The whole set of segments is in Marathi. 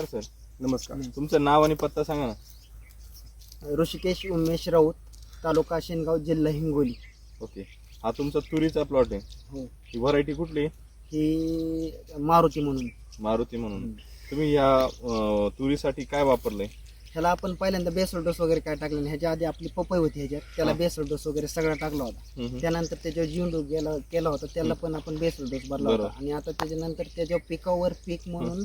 नमस्कार सर. नमस्कार. तुमचं नाव आणि पत्ता सांगा ना. ऋषिकेश उमेश राऊत तालुका शेनगाव जिल्हा हिंगोली. ओके. हा तुमचा तुरीचा प्लॉट आहे. हो. ही व्हरायटी कुठली? ही मारुती म्हणून. मारुती म्हणून. तुम्ही या अं, तुरीसाठी काय वापरलंय? ह्याला आपण पहिल्यांदा बेसल डोस वगैरे काय टाकलं नाही. ह्याच्या आधी आपली पपई होती ह्याच्यात. त्याला हा. बेसल डोस वगैरे सगळा टाकला होता. हम्म, हम्म. त्यानंतर त्याच्यावर जिंडू गेला केला होता त्याला पण आपण बेसल डोस भरला होता. बरोबर. आणि आता त्याच्यानंतर त्याच्यावर पिकावर पीक म्हणून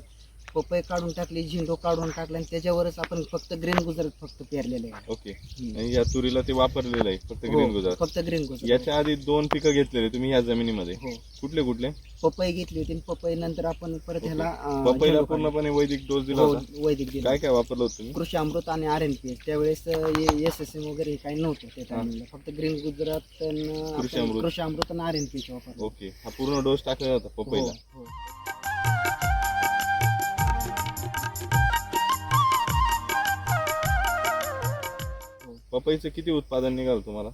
पपई काढून टाकली झेंडू काढून टाकला आणि त्याच्यावरच आपण फक्त ग्रीन गुजरात फक्त पेरलेले आहे. ओके. आणि या तुरीला ते वापरलेलं आहे फक्त ग्रीन हो, गुजरात. फक्त ग्रीन गुजरात. याच्या आधी दोन पिकं घेतलेले तुम्ही या जमिनीमध्ये. हो. कुठले कुठले? पपई घेतली होती आणि पपई नंतर आपण परत. ह्याला अं, पपईला झेंडू काढला. पूर्णपणे वैदिक डोस दिला हो होता. वैदिक दिलं काय काय वापरलं होतं तुम्ही? कृषी अमृत आणि आर एन पी त्यावेळेस एस एस एम वगैरे काही नव्हतं त्या फक्त ग्रीन गुजरात अन कृषी आपण अमृत. कृषी अमृत आणि आर एन पी वापर ओके. हा पूर्ण डोस टाकला होता पपईला. हो. पपईचं किती उत्पादन निघालं तुम्हाला?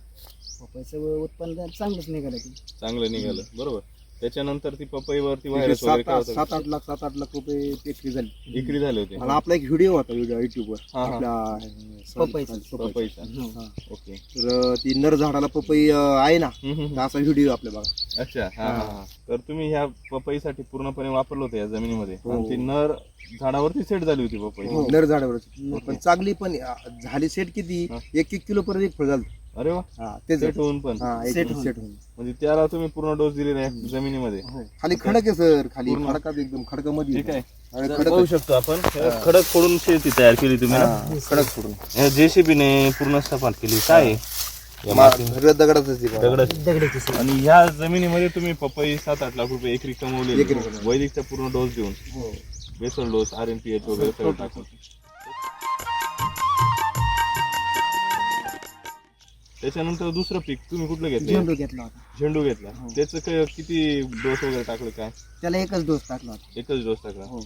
पपईचं उत्पन्न चांगलंच निघालं की. चांगलं निघालं. बरोबर. त्याच्यानंतर ती पपईवरती वगैरे सात काय आठ होतं सात आठ लाख सात आठ लाख रुपये विक्री झाली विक्री झाले होते मला आपला एक व्हिडिओ होता व्हिडिओ युट्यूबवर हा, हा. आपल्या अं, पपईचा. पपईचा. पपईचा हो. ओके तर ती नर झाडाला पपई अं, आहे ना हम्म, हम्म, तर हम्म. असा व्हिडिओ आपल्या बघा अच्छा हा हा हा. तर तुम्ही ह्या पपईसाठी पूर्णपणे वापरलं होतं या जमिनीमध्ये हो. आणि ती नर झाडावरती सेट झाली होती पपई हो, नर झाडावर पण चांगली पण अं, झाली सेट किती हा. एक एक किलो पर्यंत एक फळ झालं अरे वा. हा तेच सेट होऊन पण. हा एक Set होऊन. सेट होऊन. म्हणजे त्याला तुम्ही पूर्ण डोस दिलेला आहे जमिनीमध्ये. हो. खाली खडक आहे सर. खाली पूर्ण. खडकात एकदम खडकामध्ये. ठीक आहे. आणि तर खडक पाहू शकतो आपण हे. खडक फोडून शेती तयार केली तुम्ही ना? हा, खडक फोडून. या जेसीबीने पूर्ण सपाट केली. काय आहे? या मा- माती- सगळं आहे. दगडाची. दगडाची आणि ह्या जमिनीमध्ये तुम्ही पपई सात आठ लाख रुपये एकरी कमवले एकरी. वैदिकचा पूर्ण डोस देऊन. हो. Basal dose R N P H वगैरे सगळं टाकून. त्याच्यानंतर दुसरं पीक तुम्ही कुठलं घेतलं? झेंडू घेतला होता. झेंडू घेतला. हो. त्याचं काय किती डोस वगैरे टाकलं काय? त्याला एकच डोस टाकला होता. एकच डोस टाकला. हो.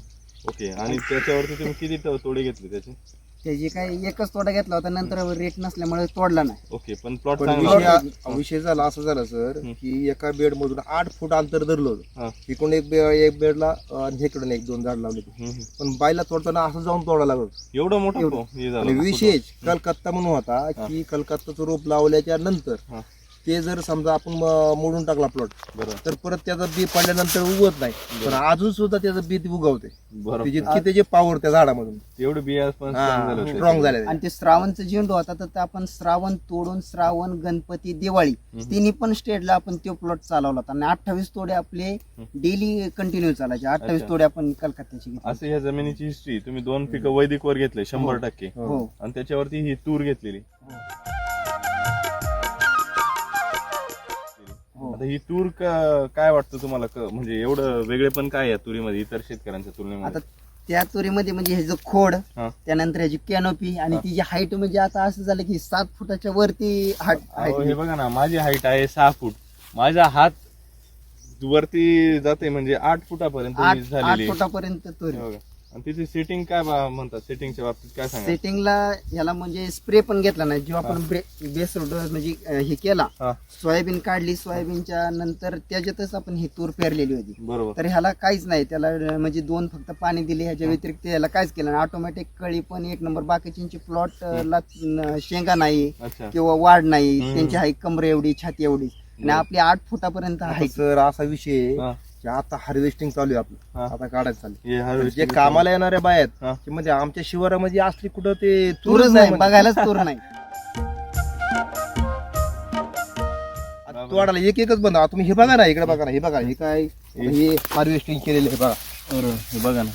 ओके. आणि त्याच्यावरती तुम्ही किती तो- तोडे घेतले त्याचे? त्याची काय एकच तोडा घेतला होता नंतर रेट नसल्यामुळे तोडला नाही ओके पण प्लॉट पण चांगला विषय झाला असं झालं सर हं. की एका बेड मधून आठ फूट अंतर धरलं होतं हा. इकडून एक बेड एक बेडला इकडून एक दोन झाड लावले होते हम्म, हम्म. पण बायला तोडताना असं जाऊन तोडायला लागलं होतं. एवढं मोठं एवढं. हो, आणि झालं विशेष कलकत्ता म्हणून होता की कलकत्ताचं रोप लावल्याच्या नंतर हा. ते जर समजा आपण म- मोडून टाकला प्लॉट बरं तर परत त्याचं बी पडल्यानंतर उगवत नाही. पण अजून सुद्धा त्याचं बी उगवते. जितकी त्याची पावर त्या झाडामधून. एवढे बिया पण strong झाले होते. स्ट्रॉंग झाले आणि ते श्रावणचं झेंडू होता तर ते आपण श्रावण तोडून श्रावण गणपती दिवाळी तिन्ही पण स्टेटला आपण तो प्लॉट चालवला होता. आणि अठ्ठावीस तोडे आपले डेली कंटिन्यू चालायचे. अठ्ठावीस अच्छा. तोडे आपण कलकत्त्याचे घेतले. असं ह्या जमिनीची हिस्ट्री तुम्ही दोन पिकं वैदिक वर घेतले शंभर टक्के. हो. आणि त्याच्यावरती ही तूर घेतलेली. हो. आता ही तूर का- काय वाटतं तुम्हाला क- म्हणजे एवढं वेगळे पण काय आहे तुरीमध्ये इतर शेतकऱ्यांच्या आता तुलनेमध्ये त्या तुरीमध्ये म्हणजे ह्याचं खोड हा. त्यानंतर ह्याची कॅनोपी आणि हा. तिची हाईट म्हणजे आता असं झालं की सात फुटाच्या वरती अहो, हे बघा ना माझी हाईट आहे सहा फूट माझा हात वरती जाते म्हणजे आठ फुटापर्यंत आठ ही आठ झालेली आहे. फुटापर्यंत तुरी हे बघा. आणि तिची सेटिंग काय बा- म्हणतात? सेटिंगच्या बाबतीत काय सांगा सेटिंगला ह्याला म्हणजे स्प्रे पण घेतला नाही. जेव्हा आपण बेस म्हणजे अं, हे केला हा. सोयाबीन काढली सोयाबीनच्या नंतर त्याच्यातच आपण ही तूर पेरलेली होती. बरोबर. तर ह्याला काहीच नाही. त्याला अं, म्हणजे दोन फक्त पाणी दिले ह्याच्या व्यतिरिक्त ह्याला काहीच केलं नाही. ऑटोमॅटिक कळी पण एक नंबर. बाकीच्यांची प्लॉट ला अं, शेंगा नाही अच्छा. किंवा वाढ नाही. त्यांची हाईट कमर एवढी छाती एवढी. आणि आपली आठ फुटापर्यंत हाईट सर असा विषय आहे. हा, की आता हार्वेस्टिंग चालू आहे आपलं. हा. आता काढायचं चालू हे आहे. harvesting जे कामाला येणाऱ्या बाया आहेत म्हणजे आमच्या शिवारामध्ये असली कुठं ते तूरच नाही बघायलाच तूर नाही. आता तोडाला एक एकच बंद. आता तुम्ही हे बघा ना इकडे बघा ना हे बघा हे काय हे हार्वेस्टिंग केलेलं आहे बघा. हे बघा ना.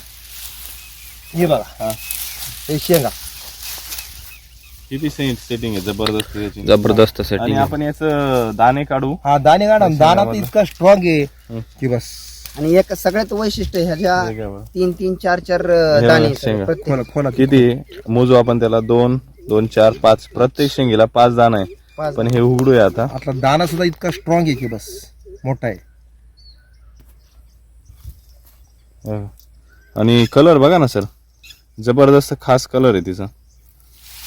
हे बघा. हा. हे शेंगा. किती सेटिंग आहे? जबरदस्त जबरदस्त आणि सेटिंग आपण याचं दाणे काढू? हा दाणे काढा. दाना तर इतका स्ट्रॉंग आहे हं. की बस. आणि एक सगळ्यात वैशिष्ट्य ह्याच्या हे. तीन तीन चार चार अं, हे दाणे बघा, शेंगा. प्रत्येक खोला खोला किती? मोजू आपण त्याला दोन दोन चार पाच. प्रत्येक शेंगीला पाच दाणा आहे पाच पण हे उघडूया आता. आपला दाना सुद्धा इतका स्ट्रॉंग आहे की बस. मोठा आहे. हो. आणि कलर बघा ना सर जबरदस्त खास कलर आहे तिचा.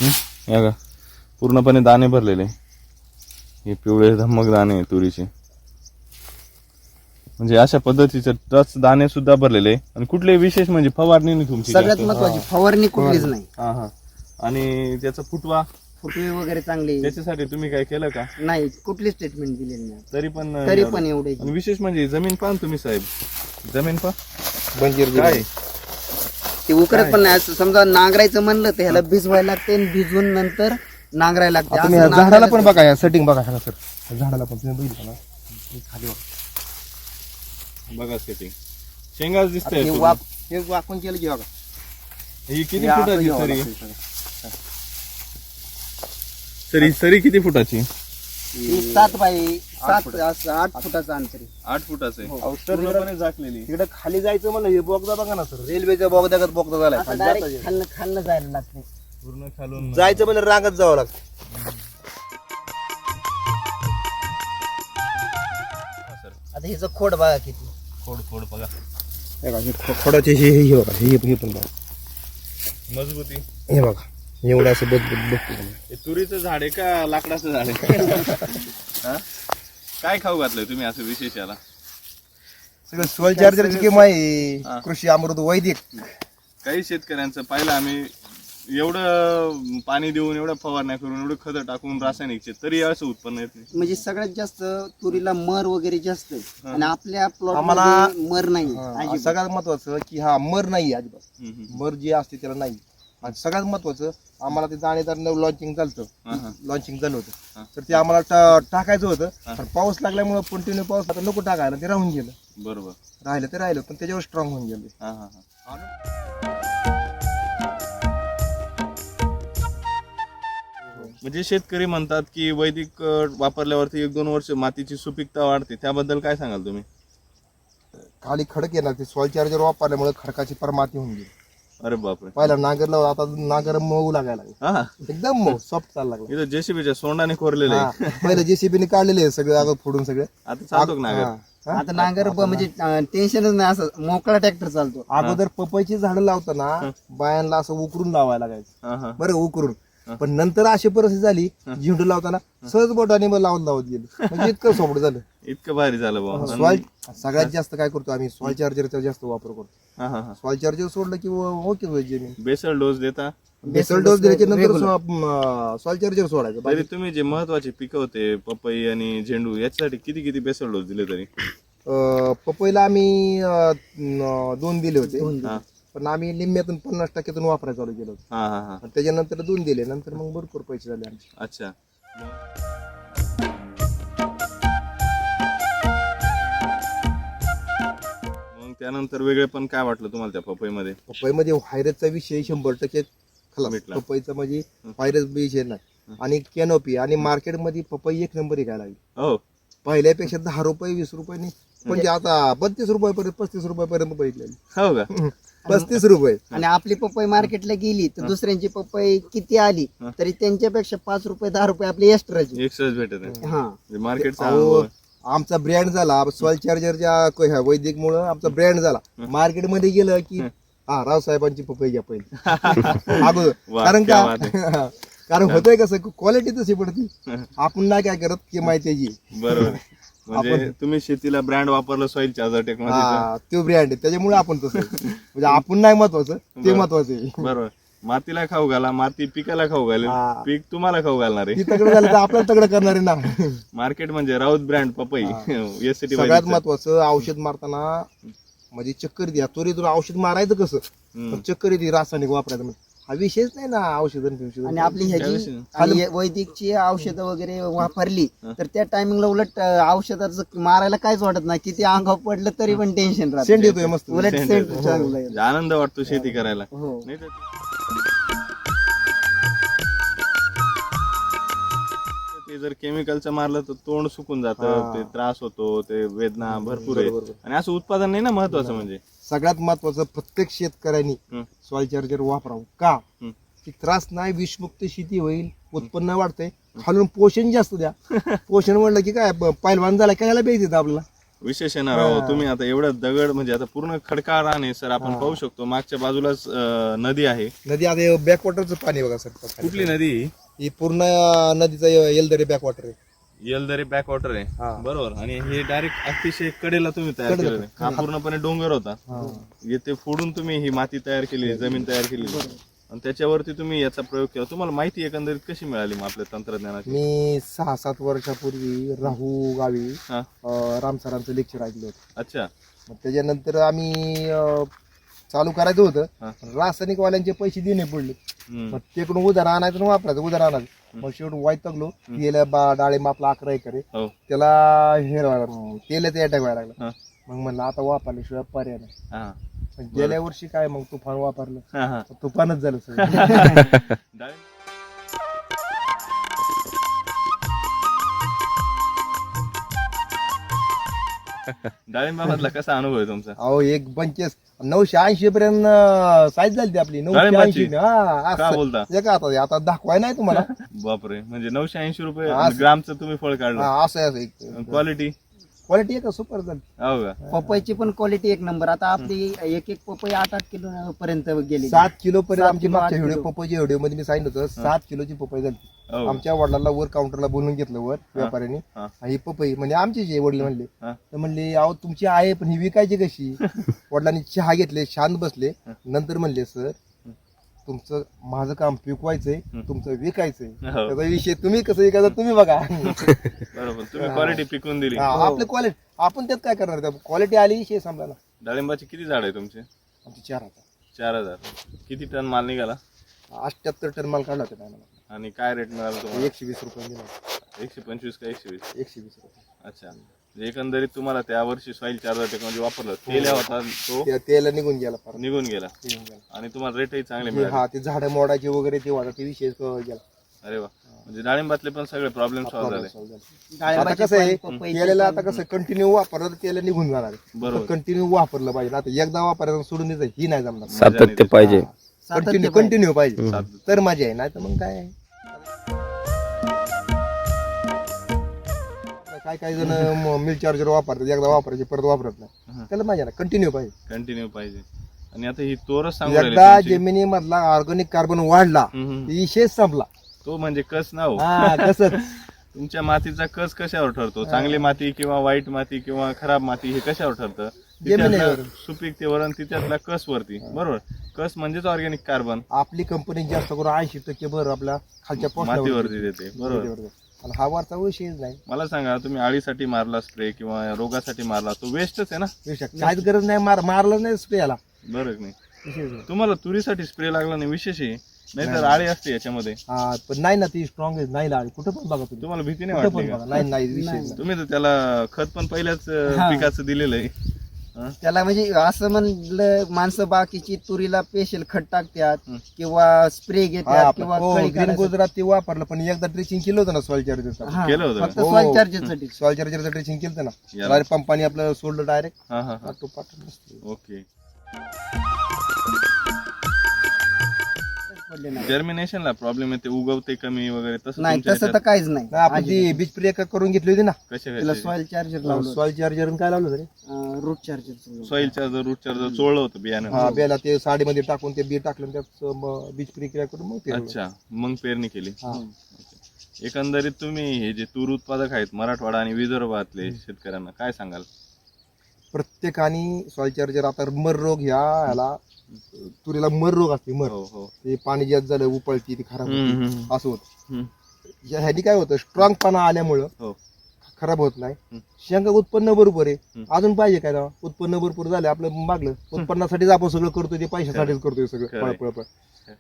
हं? हे बघा. पूर्णपणे दाणे भरलेले. हे पिवळे धम्मक दाणे आहे तुरीचे. म्हणजे अशा पद्धतीचे टच दाणे सुद्धा भरलेले. आणि कुठले विशेष म्हणजे फवारणी नाही तुमची सगळ्यात जास्त. महत्वाची फवारणी कुठलीच नाही. हा हा. आणि त्याचा फुटवा? फुटवे वगैरे चांगले. त्याच्यासाठी तुम्ही काय केलं का? नाही कुठलीच ट्रीटमेंट दिलेली नाही. तरी पण तरी एवढं. पण एवढे. आणि विशेष म्हणजे जमीन पहा ना तुम्ही साहेब. जमीन पहा. बंजीर काय? ते उकरत पण नाही. असं समजा नांगरायचं म्हणलं तर ह्याला भिजवायला लागते आणि भिजवून नंतर नांगरायला लागते. तुम्ही असं झाडाला नांगरायला पण बघा या सेटिंग बघा ह्या सर. झाडाला पण तुम्ही बघितलं ना? खाली बघा. बघा सेटिंग शेंगाच आता दिसतंय हे. वाप हे वाकून केलं की बघा. ही किती हे असं फुटाची घ्यावं सरी? लागतं सगळं. सरी सरी किती फुटाची? सात बाय सात आठ फुटाचं अंतर आहे. आठ फुटाचं आहे. पूर्णपणे झाकलेली तिकडे खाली जायचं म्हणलं हे बोगदा बघा ना सर. रेल्वेच्या बोगद्यागत बोगदा झालाय. असं खाल्लं खाल्लं जायला लागते पूर्ण खालून जायचं म्हणजे रांगत जावं लागतं. आता हिचं खोड बघा किती. खोड खोड बघा. हे बघा, हे खो- खोडाचे हे हे हे बघा हे हे पण बघा. मजबूती. हे बघा एवढं असं बघ बघ बघतो. हे तुरीचं झाड आहे का लाकडाचं झाड आहे? हा? काय खाऊ घातलंय तुम्ही असं विशेष याला सगळं सोल चार्जरची गेम आहे. कृषी अमृत वैदिक काही शेतकऱ्यांचं पाहिलं आम्ही एवढं पाणी देऊन एवढं फवारण्या करून एवढं खतं टाकून रासायनिकचे तरी असं उत्पन्न येत नाही म्हणजे सगळ्यात जास्त तुरीला मर वगैरे जास्त आहे. आणि आपल्या प्लॉट आम्हाला- मर नाही अजिबात. सगळ्यात महत्वाचं की हा मर नाही अजिबात हम्म, हम्म. मर जे असते त्याला नाही आणि सगळ्यात महत्वाचं आम्हाला ते दाणेदार लॉन्चिंग चालतं. लॉन्चिंग झालं. होतं. तर ते आम्हाला टा- टाकायचं होतं. पण पाऊस लागल्यामुळे कंटिन्यू पाऊस आता नको टाकायला ते राहून गेलं. बरोबर. राहिलं ते राहिलं पण त्याच्यावर स्ट्रॉंग होऊन गेलं. हा हा हा. म्हणजे शेतकरी म्हणतात की वैदिक अं, वापरल्यावरती एक दोन वर्ष मातीची सुपीकता वाढते. त्याबद्दल काय सांगाल तुम्ही? खाली खडक येणार ते सॉइल चार्जर वापरल्यामुळे खडकाची परमाती होऊन गेली. अरे बापरे. पहिला नांगरला आता नांगर मऊ लागायला लागला. हा. एकदम मऊ सॉफ्ट चालला लागला. इथं जेसीबीच्या सोंडाने कोरलेलं आहे. हा. पहिलं जेसीबीने काढलेले आहे सगळे अगं फोडून सगळे. आता चालतो का नागर. हा? आता नांगर ब- म्हणजे टेन्शनच नाही असं मोकळा ट्रॅक्टर चालतो. अगोदर पपईची झाडं लावताना बायांना असं उकरून लावायला लागायचं. हा हा. बरं उकरून. पण नंतर अशी परिस्थिती झाली झेंडू लावताना सहज बोटाने मग लावून लावत गेलो. म्हणजे इतकं सोपं झालं. इतकं भारी झालं. सॉइल सगळ्यात जास्त काय करतो आम्ही? सॉइल चार्जरचा जास्त वापर करतो. हा हा हा. सॉइल चार्जर सोडलं की ओके होईल जमीन? बेसल डोस देता? बेसल डोस दिल्याच्या नंतर सॉइल चार्जर सोडायचं. तरी तुम्ही जे महत्त्वाचे पिकं होते पपई आणि झेंडू याच्यासाठी किती किती बेसल डोस दिले तरी? पपईला आम्ही दोन दिले होते. हा. पण आम्ही निम्म्यातून पन्नास टक्क्यातून वापरायला चालू केलं होतं. हा हा हा. आणि त्याच्यानंतर दोन दिले नंतर मग भरपूर पैसे झाले आमचे. अच्छा. मग त्यानंतर वेगळे पण काय वाटलं तुम्हाला त्या पपईमध्ये? पपईमध्ये व्हायरसचा विषय शंभर टक्के खलास. मिटला. पपईचा म्हणजे व्हायरस विषय नाही. आणि कॅनोपी आणि मार्केटमध्ये पपई एक नंबर घ्यायला लागली. हो. पहिल्यापेक्षा दहा रुपये वीस रुपयांनी म्हणजे आता बत्तीस रुपयापर्यंत पस्तीस रुपयापर्यंत बघितलेली. हो का? पस्तीस रुपये. आणि आपली पपई मार्केटला गेली तर दुसऱ्यांची पपई किती आली तरी त्यांच्यापेक्षा पाच रुपये दहा रुपये आपली एक्स्ट्राची एक्स्ट्राच भेटत आहे हा. म्हणजे मार्केटचा अहो, आमचा ब्रँड झाला सॉइल चार्जरच्या वैदिक मुळे आमचा ब्रँड झाला. मार्केटमध्ये गेलं की हा. रावसाहेबांची पपई घ्या पहिले. अगोदर वा, कारण क्या का कारण होतंय कसं क्वालिटी तशी पडती. आपण नाही काय करत की माहिती आहे जी. बरोबर. म्हणजे तुम्ही शेतीला ब्रँड वापरलं सॉइल चार्जर टेक्नॉलॉजी हा तो ब्रँड आहे. त्याच्यामुळे आपण तसं म्हणजे आपण नाही महत्वाचं ते महत्वाचं आहे. बरोबर. मातीला खाऊ घाला माती पिकाला खाऊ घालेल. हा. पीक तुम्हाला खाऊ घालणार आहे. ती तगडं झालं तर आपल्याला तगडं करणार आहे ना. मार्केट म्हणजे राऊत ब्रँड पपई. एस सी सगळ्यात महत्वाचं औषध मारताना म्हणजे चक्कर द्या. त्वरितून औषध मारायचं कसं? पण चक्कर येते रासायनिक वापरायचं. म्हणजे हा विषयच नाही ना औषधं औषध आणि आपली ह्याची. आणि हे वैदिकची औषधं वगैरे वापरली तर त्या टायमिंगला उलट अं, औषधाचं मारायला काहीच वाटत नाही. किती अंगावर पडलं तरी पण टेन्शन राहत. येतोय मस्त. उलट सेंट चांगलं आहे. आनंद वाटतो शेती करायला. हो. नाही तर ते जर केमिकलचं मारलं तर तोंड सुकून जातं ते त्रास होतो ते वेदना भरपूर आहे. आणि असं उत्पादन नाही ना महत्वाचं म्हणजे? सगळ्यात महत्वाचं प्रत्येक शेतकऱ्यांनी. सॉइल चार्जर वापरावं. का. की त्रास नाही विषमुक्त शेती होईल उत्पन्न वाढतंय. खालून पोषण जास्त द्या. पोषण वाढलं की काय प- पहिलवान झाला काय प्यायचं आपल्याला. विशेष येणार आहो. तुम्ही आता एवढं दगड म्हणजे आता पूर्ण खडका रान आहे सर. आपण पाहू शकतो मागच्या बाजूलाच नदी आहे. नदी आता बॅकवॉटरचं पाणी बघा सर. कुठली नदी? ही? ही पूर्ण नदीचा येलदरी बॅकवॉटर आहे. येलदरी बॅक वॉटर आहे. हा. बरोबर. आणि हे डायरेक्ट अतिशय कडेला तुम्ही तयार कडेला. केलेलं आहे. हा पूर्णपणे डोंगर होता. हा. येथे फोडून तुम्ही ही माती तयार केली जमीन तयार केली. आणि त्याच्यावरती तुम्ही याचा प्रयोग केला. तुम्हाला माहिती एकंदरीत कशी मिळाली मग आपल्या तंत्रज्ञानाची? मी सहा सात वर्षापूर्वी राहू गावी हा. अं, राम सरांचं लेक्चर ऐकलं होतं. अच्छा. मग त्याच्यानंतर आम्ही अं, चालू करायचं हा. होतं. रासायनिक वाल्यांचे पैसे देणे पडले. मग तिकडून उधार आणायचं आणि वापरायचं उधार आणायचं. मग शेवट वैतगलो गेल्या बा डाळिंब आपला अकरा एकर आहे. हो. त्याला हे व्हायला- तेलाचा अटॅक व्हायला लागला. हा. मग म्हणलं आता वापरल्याशिवाय पर्याय नाही. हा. गेल्या वर्षी काय मग तुफान वापरलं? हा हा. तुफानच झालं सगळं. डाळिंब डाळिंबामधला कसा अनुभव आहे तुमचा? अहो एक पंचेस नऊशे ऐंशी पर्यंत साईज झाली ती आपली नऊशे डाळिंबाची? ऐंशी. हा का असं. बोलता? का आता आता दाखवाय नाही तुम्हाला. बापरे म्हणजे नऊशे ऐंशी रुपये असं- ग्रामचं तुम्ही फळ काढलं. हा, असं आहे, असं. एक क्वालिटी क्वालिटी आहे का? सुपर झाली. हो का? पपईची पण क्वालिटी एक नंबर आता आपली एक एक पपई आठ आठ किलो पर्यंत गेली सात किलो पर्यंत सात आमची किलो, मागच्या आठ व्हिडिओ किलो. पप्पाच्या व्हिडिओमध्ये मी सांगितलं होतं सात किलोची पपई झाली. हो. आमच्या वडिलांना वर काउंटरला बोलून घेतलं वर व्यापाऱ्यांनी. हा. ही पपई म्हणजे आमचीच आहे वडील म्हणले हा. तर म्हणले अहो तुमची आहे पण ही विकायची कशी? वडिलांनी चहा घेतले शांत बसले. नंतर म्हणले सर तुमचं माझं काम पिकवायचंय तुमचं विकायचंय. हो. त्याचा विषय तुम्ही कसं विकायचं तुम्ही बघा. बरोबर तुम्ही क्वालिटी पिकवून दिली. हा, आपलं क्वालिटी आपण त्यात काय करणार? क्वालिटी आली विषय ना डाळिंबाचे किती झाड आहे तुमचे? आमची चार आता चार हजार. किती टन माल निघाला? अठ्याहत्तर टन माल काढला होता टायमाला आणि काय रेट मिळाला तुम्हाला? एकशे वीस रुपये दिला एकशे पंचवीस का एकशे वीस? एकशे वीस रुपये. अच्छा. एकंदरीत तुम्हाला त्या वर्षी सॉईल चार्जर टेक्नॉलॉजी वापरलं. तेल होता तो त्या तेला निघून गेला फार निघून गेला. निघून गेला. आणि तुम्हाला रेटही चांगले ते- मिळाले. हा ते झाडं मोडायचे वगैरे ते वाटा ते विषय गेला. अरे वा. म्हणजे डाळिंबातले पण सगळे प्रॉब्लेम सॉल्व्ह झाले. आता कसं आहे पण- आता कसं कंटिन्यू वापरलं तर तेला निघून जाणार. बरोबर. कंटिन्यू वापरलं पाहिजे. आता एकदा वापरायचं सोडून द्यायचं ही नाही जमणार. सातत्य पाहिजे. सातत्य कंटिन्यू पाहिजे. कंटिन्यू पाहिजे तर मजा आहे नाही तर मग काय काय काय जण मिल चार्जर वापरतात एकदा वापरायचे परत वापरत नाही. त्याला मजा नाही कंटिन्यू पाहिजे. कंटिन्यू पाहिजे. आणि आता ही तोरच सांगू राहिली एकदा तुमची. जमिनी मधला ऑर्गॅनिक कार्बन वाढला हम्म, हम्म. विशेष संपला. तो म्हणजे कस ना हो. हा कसं तुमच्या मातीचा कस कशावर ठरतो? चांगली माती किंवा वाईट माती किंवा खराब माती हे कशावर ठरतं? तिच्यातल्या जमिनीवर. सुपीकतेवर आणि तिच्यातल्या कस वरती? बरोबर. कस म्हणजेच ऑर्गॅनिक कार्बन आपली कंपनी जास्त करून ऐंशी टक्के भर आपल्या खालच्या पोस्टावर मातीवरती देते. बरोबर. आणि हा वरचा विषयच नाही. मला सांगा तुम्ही आळीसाठी मारला स्प्रे किंवा रोगासाठी मारला तो वेस्टच आहे ना? विषय काहीच गरज नाही मार मारलं नाही स्प्रे याला. की नाही. विशेष नाही. तुम्हाला तुरीसाठी स्प्रे लागला नाही विशेष आहे. नाहीतर आळी असते याच्यामध्ये. हा पण नाही ना ती स्ट्रॉंग नाही लागली कुठं पण बघा तुम्ही. तुम्हाला भीती नाही कुठं वाटली पण का? बघा. नाही नाही विषय नाही. तुम्ही तर त्याला खत पण पहिल्याच अं. पिकाचं दिलेलं आहे? त्याला म्हणजे असं म्हणलं माणसं बाकीची तुरीला पेशल खत टाकतात हं. किंवा स्प्रे हा, घेतात किंवा हो, कळी ग्रीन काढायसाठी. गुजरात ते वापरलं पण एकदा ड्रेसिंग केलं होतं ना सॉइल चार्जरचं हा, केलं होतं फक्त हो. सॉइल चार्जरसाठी सॉइल चार्जरचं ड्रेसिंग केलं होतं ना याला. पंपाने आपलं सोडलं डायरेक्ट हा हा हा. ओके पडले नाही जर्मिनेशनला प्रॉब्लेम येते उगवते कमी वगैरे तसं नाही तुमच्या तसं तर ह्याच्यात. काहीच नाही. आपण ती बीज प्रियका करून घेतली होती ना कशा तिला सॉइल चार्जर लावलं सॉइल चार्जर काय लावलं तरी root charger soil charger root charger चोळलं होतं बियाणं. हा बेला ते साडीमध्ये टाकून ते बी टाकलं म- बीज प्रक्रिया करून मग ते अच्छा मग पेरणी केली. हा. एकंदरीत तुम्ही हे जे तूर उत्पादक आहेत मराठवाडा आणि विदर्भातले शेतकऱ्यांना काय सांगाल? प्रत्येकाने सॉइल चार्जर आता मर रोग ह्या ह्याला तुरीला मर रोग असते मर. हो हो. ते पाणी जास्त झालं उपळती ती खराब हम्म, होती हम्म, असं होतं. हम्म. ह्यानी काय होतं? स्ट्रॉंग पाना आल्यामुळं हो. खराब होत नाही. हम्म. शेंगा उत्पन्न बरोबर आहे. हम्म. अजून पाहिजे काय ना उत्पन्न भरपूर झालं आपलं मागलं. उत्पन्नासाठीच आपण सगळं करतोय ते पैशासाठीच करतोय सगळं. पळ पळ पळ.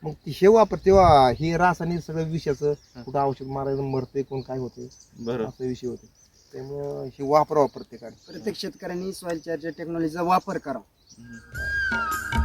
मग ती हे वापर तेव्हा हे रासायनिक सगळं विषयाचं कुठं औषध मारायचं मरते कोण काय होते बरोबर. असा विषय होते त्यामुळं हे वापरावं प्रत्येकाने. प्रत्येक शेतकऱ्यांनी सॉइल चार्जर टेक्नॉलॉजीचा वापर करावा.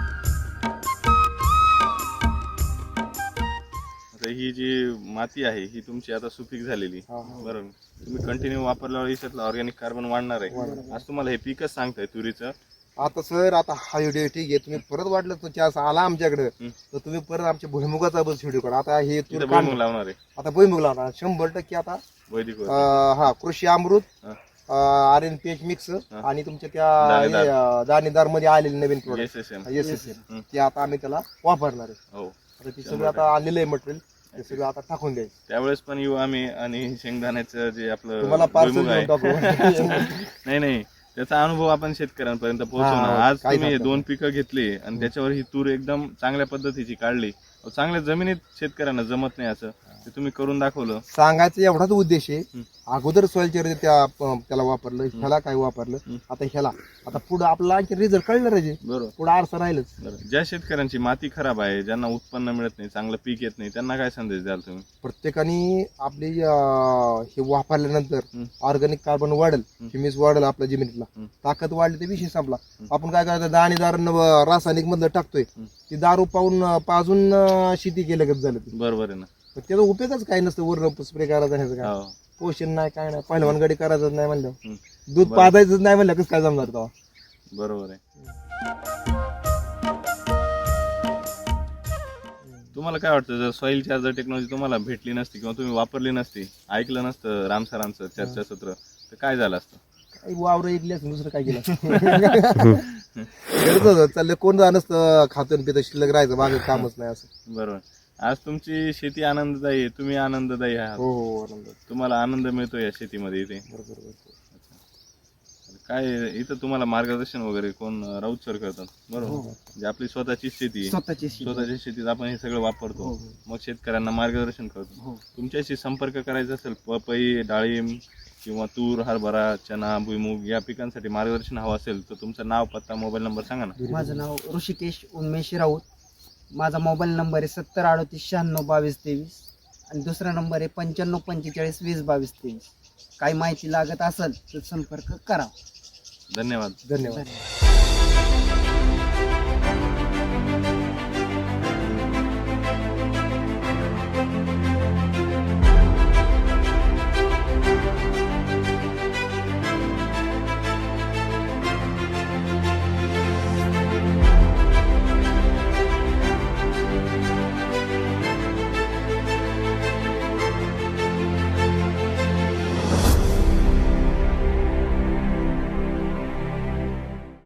आता ही जी माती आहे ही तुमची आता सुपीक झालेली. बरोबर तुम्ही कंटिन्यू वापरल्यावर याच्यातलं ऑर्गॅनिक कार्बन वाढणार आहे. आज तुम्हाला हे पीकच सांगताय तुरीचं. आता सर आता हा व्हिडिओ ठीक आहे तुम्ही परत वाटलं तो चान्स आला आमच्याकडे. तर तुम्ही परत आमच्या भुईमुगाचा बस व्हिडिओ करा. आता हे तूर इथं काढ- भुईमुग लावणार आहे. आता भुईमुग लावणार शंभर टक्के आता वैदिक. अं, हा कृषी अमृत हा. R N P H mix आणि तुमच्या त्या दाणेदार. मध्ये आलेले नवीन प्रोडक्ट ते आता आम्ही त्याला वापरणार आहे. हो. आता ती सगळं आता आलेलं आहे मटेरियल ते सगळं आता टाकून द्यायचं. त्यावेळेस पण येऊ आम्ही आणि शेंगदाण्याचं जे आपलं तुम्हाला पार्सल आहे. टाकू नाही नाही. त्याचा अनुभव आपण शेतकऱ्यांपर्यंत पोहोचवणार. हा, आज तुम्ही दोन पिकं घेतली आणि त्याच्यावर ही तूर एकदम चांगल्या पद्धतीची काढली. चांगल्या जमिनीत शेतकऱ्यांना जमत नाही असं. ते तुम्ही करून दाखवलं सांगायचा एवढाच उद्देश आहे. अगोदर सॉइल त्या त्याला वापरलं ह्याला काय वापरलं. आता ह्याला आता पुढं आपला आणखी रिझल्ट कळलं रे बरोबर पुढं आरसा राहिलंच ज्या शेतकऱ्यांची माती खराब आहे ज्यांना उत्पन्न मिळत नाही चांगलं पीक येत नाही त्यांना काय संदेश द्याल तुम्ही प्रत्येकाने आपली हे वापरल्यानंतर. ऑर्गॅनिक कार्बन वाढेल हं. ह्युमिस वाढेल आपल्या जमिनीतला. ताकद वाढली तर विषय संपला. आपण काय करायचं दाणेदार न- रासायनिक मधलं टाकतोय. ती दारू पाहून पाजून शेती केलं गत झालं. बरोबर आहे ना पण त्याचा उपयोगच काही नसतं वरण स्प्रे करायचा ह्याचं काय? हो. पोषण नाही काय नाही पहिलवान गाडी करायचं नाही म्हणलं. दूध. पाजायचं नाही म्हणलं कसं काय जमणार तेव्हा बरोबर आहे. तुम्हाला काय वाटतं जर सॉइल चार्जर टेक्नॉलॉजी तुम्हाला भेटली नसती किंवा तुम्ही वापरली नसती ऐकलं नसतं राम सरांचं चर्चासत्र तर काय झालं असतं? काही वावर इडली असं दुसरं काय केलं? होतं चाललं कोण जा नसतं खातं पितं शिल्लक राहायचं मागे कामच नाही असं. बरोबर. आज तुमची शेती आनंददायी आहे. तुम्ही आनंददायी आहात. हो हो आनंद. तुम्हाला आनंद मिळतो या शेतीमध्ये इथे. बरोबर बरोबर. काय इथं तुम्हाला मार्गदर्शन वगैरे कोण राऊत सर करतात. बरोबर? हो. म्हणजे आपली स्वतःची शेती आहे. स्वतःची शेती. स्वतःच्या शेतीत आपण हे सगळं वापरतो. हो, मग शेतकऱ्यांना मार्गदर्शन करतो. हो. तुमच्याशी संपर्क करायचा असेल पपई डाळिंब किंवा तूर हरभरा चना भुईमुग या पिकांसाठी मार्गदर्शन हवं असेल तर तुमचं नाव पत्ता मोबाईल नंबर सांगा ना. माझं नाव ऋषिकेश उन्मेश राऊत. माझा मोबाईल नंबर आहे सत्तर अडतीस शहाण्णव बावीस तेवीस. आणि दुसरा नंबर आहे पंच्याण्णव पंचेचाळीस वीस बावीस तेवीस. काही माहिती लागत असेल तर संपर्क करा. धन्यवाद. धन्यवाद. धन्यवाद.